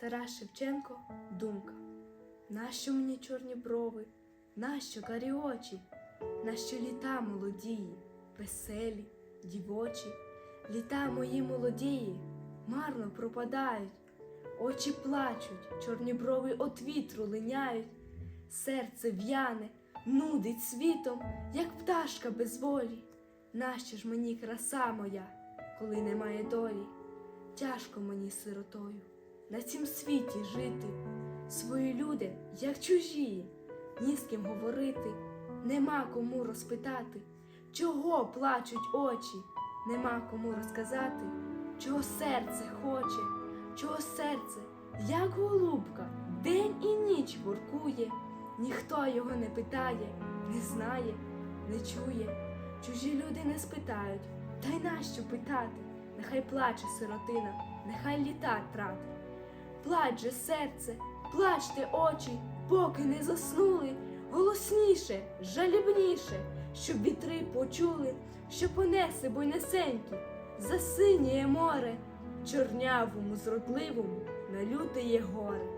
Тарас Шевченко думка. Нащо мені чорні брови, нащо карі очі, нащо літа молодії, веселі, дівочі, літа мої молодії, марно пропадають, очі плачуть, чорні брови от вітру линяють, серце в'яне, нудить світом, як пташка без волі. Нащо ж мені краса моя, коли немає долі? Тяжко мені сиротою на цім світі жити. Свої люди, як чужі, ні з ким говорити, нема кому розпитати, чого плачуть очі, нема кому розказати, чого серце хоче, чого серце, як голубка, день і ніч воркує, ніхто його не питає, не знає, не чує. Чужі люди не спитають, та й нащо питати? Нехай плаче сиротина, нехай літа тратить. Плач же серце, плачте очі, поки не заснули, голосніше, жалібніше, щоб вітри почули, що понесе буйнесенькі, засиніє море, чорнявому, зродливому, налютиє горе.